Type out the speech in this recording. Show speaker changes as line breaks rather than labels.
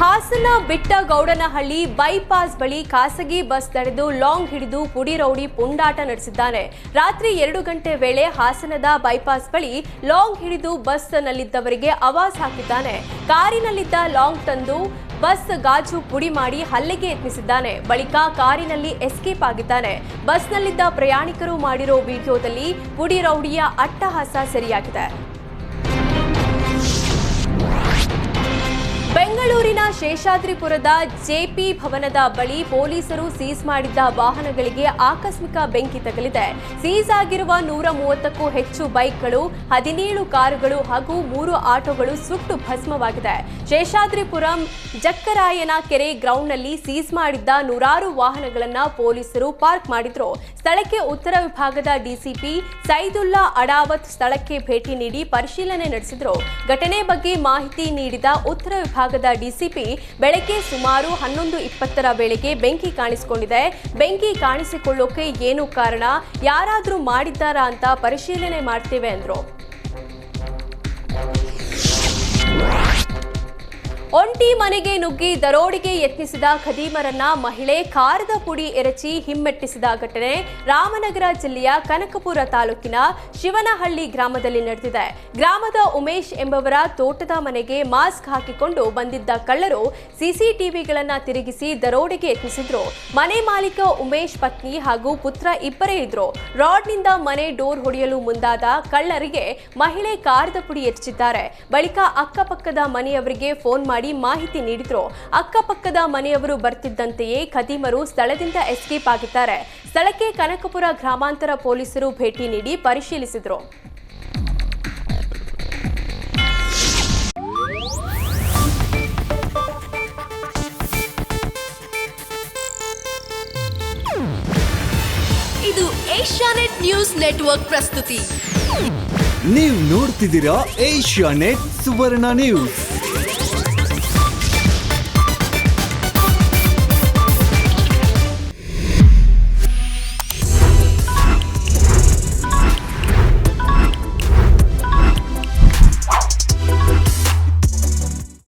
ಹಾಸನ ಬಿಟ್ಟ ಗೌಡನಹಳ್ಳಿ ಬೈಪಾಸ್ ಬಳಿ ಖಾಸಗಿ ಬಸ್ ತಡೆದು ಲಾಂಗ್ ಹಿಡಿದು ಪುಡಿ ರೌಡಿ ಪುಂಡಾಟ ನಡೆಸಿದ್ದಾನೆ. ರಾತ್ರಿ ಎರಡು ಗಂಟೆ ವೇಳೆ ಹಾಸನದ ಬೈಪಾಸ್ ಬಳಿ ಲಾಂಗ್ ಹಿಡಿದು ಬಸ್ನಲ್ಲಿದ್ದವರಿಗೆ ಆವಾಜ್ ಹಾಕಿದ್ದಾನೆ. ಕಾರಿನಲ್ಲಿದ್ದ ಲಾಂಗ್ ತಂದು ಬಸ್ ಗಾಜು ಪುಡಿ ಮಾಡಿ ಹಲ್ಲೆಗೆ ಯತ್ನಿಸಿದ್ದಾನೆ. ಬಳಿಕ ಕಾರಿನಲ್ಲಿ ಎಸ್ಕೇಪ್ ಆಗಿದ್ದಾನೆ. ಬಸ್ನಲ್ಲಿದ್ದ ಪ್ರಯಾಣಿಕರು ಮಾಡಿರೋ ವಿಡಿಯೋದಲ್ಲಿ ಪುಡಿ ರೌಡಿಯ ಅಟ್ಟಹಾಸ ಸೆರೆಯಾಗಿದೆ. ಶೇಷಾದ್ರಿಪುರದ ಜೆಪಿ ಭವನದ ಬಳಿ ಪೊಲೀಸರು ಸೀಸ್ ಮಾಡಿದ್ದ ವಾಹನಗಳಿಗೆ ಆಕಸ್ಮಿಕ ಬೆಂಕಿ ತಗಲಿದೆ. ಸೀಸ್ ಆಗಿರುವ ನೂರ ಮೂವತ್ತಕ್ಕೂ ಹೆಚ್ಚು ಬೈಕ್ಗಳು, ಹದಿನೇಳು ಕಾರುಗಳು ಹಾಗೂ ಮೂರು ಆಟೋಗಳು ಸುಟ್ಟು ಭಸ್ಮವಾಗಿದೆ. ಶೇಷಾದ್ರಿಪುರಂ ಜಕ್ಕರಾಯನ ಕೆರೆ ಗ್ರೌಂಡ್ನಲ್ಲಿ ಸೀಸ್ ಮಾಡಿದ್ದ ನೂರಾರು ವಾಹನಗಳನ್ನು ಪೊಲೀಸರು ಪಾರ್ಕ್ ಮಾಡಿದ್ರು. ಸ್ಥಳಕ್ಕೆ ಉತ್ತರ ವಿಭಾಗದ ಡಿಸಿಪಿ ಸೈದುಲ್ಲಾ ಅಡಾವತ್ ಸ್ಥಳಕ್ಕೆ ಭೇಟಿ ನೀಡಿ ಪರಿಶೀಲನೆ ನಡೆಸಿದ್ರು. ಘಟನೆ ಬಗ್ಗೆ ಮಾಹಿತಿ ನೀಡಿದ ಉತ್ತರ ವಿಭಾಗದ ಡಿಸಿಪಿ ಬೆಳಗ್ಗೆ ಸುಮಾರು ಹನ್ನೊಂದು ಇಪ್ಪತ್ತರ ವೇಳೆಗೆ ಬೆಂಕಿ ಕಾಣಿಸಿಕೊಂಡಿದೆ. ಬೆಂಕಿ ಕಾಣಿಸಿಕೊಳ್ಳೋಕೆ ಏನು ಕಾರಣ? ಯಾರಾದರೂ ಮಾಡಿದ್ದಾರಾ ಅಂತ ಪರಿಶೀಲನೆ ಮಾಡ್ತೇವೆ ಅಂದ್ರು. ಒಂಟಿ ಮನೆಗೆ ನುಗ್ಗಿ ದರೋಡೆಗೆ ಯತ್ನಿಸಿದ ಖದೀಮರನ್ನ ಮಹಿಳೆ ಖಾರದ ಪುಡಿ ಎರಚಿ ಹಿಮ್ಮೆಟ್ಟಿಸಿದ ಘಟನೆ ರಾಮನಗರ ಜಿಲ್ಲೆಯ ಕನಕಪುರ ತಾಲೂಕಿನ ಶಿವನಹಳ್ಳಿ ಗ್ರಾಮದಲ್ಲಿ ನಡೆದಿದೆ. ಗ್ರಾಮದ ಉಮೇಶ್ ಎಂಬವರ ತೋಟದ ಮನೆಗೆ ಮಾಸ್ಕ್ ಹಾಕಿಕೊಂಡು ಬಂದಿದ್ದ ಕಳ್ಳರು ಸಿಸಿಟಿವಿಗಳನ್ನ ತಿರುಗಿಸಿ ದರೋಡೆಗೆ ಯತ್ನಿಸಿದ್ರು. ಮನೆ ಮಾಲೀಕ ಉಮೇಶ್ ಪತ್ನಿ ಹಾಗೂ ಪುತ್ರ ಇಬ್ಬರೇ ಇದ್ರು. ರಾಡ್ನಿಂದ ಮನೆ ಡೋರ್ ಹೊಡೆಯಲು ಮುಂದಾದ ಕಳ್ಳರಿಗೆ ಮಹಿಳೆ ಕಾರದ ಪುಡಿ ಎರಚಿದ್ದಾರೆ. ಬಳಿಕ ಅಕ್ಕಪಕ್ಕದ ಮನೆಯವರಿಗೆ ಫೋನ್ ಮಾಡಿ ಮಾಹಿತಿ ನೀಡಿದ್ರು. ಅಕ್ಕಪಕ್ಕದ ಮನೆಯವರು ಬರ್ತಿದ್ದಂತೆಯೇ ಖದೀಮರು ಸ್ಥಳದಿಂದ ಎಸ್ಕೇಪ್ ಆಗಿದ್ದಾರೆ. ಸ್ಥಳಕ್ಕೆ ಕನಕಪುರ ಗ್ರಾಮಾಂತರ ಪೊಲೀಸರು ಭೇಟಿ ನೀಡಿ ಪರಿಶೀಲಿಸಿದ್ರು.
ಇದು ಏಷ್ಯಾನೆಟ್ ನ್ಯೂಸ್ ನೆಟ್ವರ್ಕ್ ಪ್ರಸ್ತುತಿ.
ನೀವು ನೋಡ್ತಿದ್ದೀರಾ ಏಷ್ಯಾನೆಟ್ ಸುವರ್ಣ ನ್ಯೂಸ್.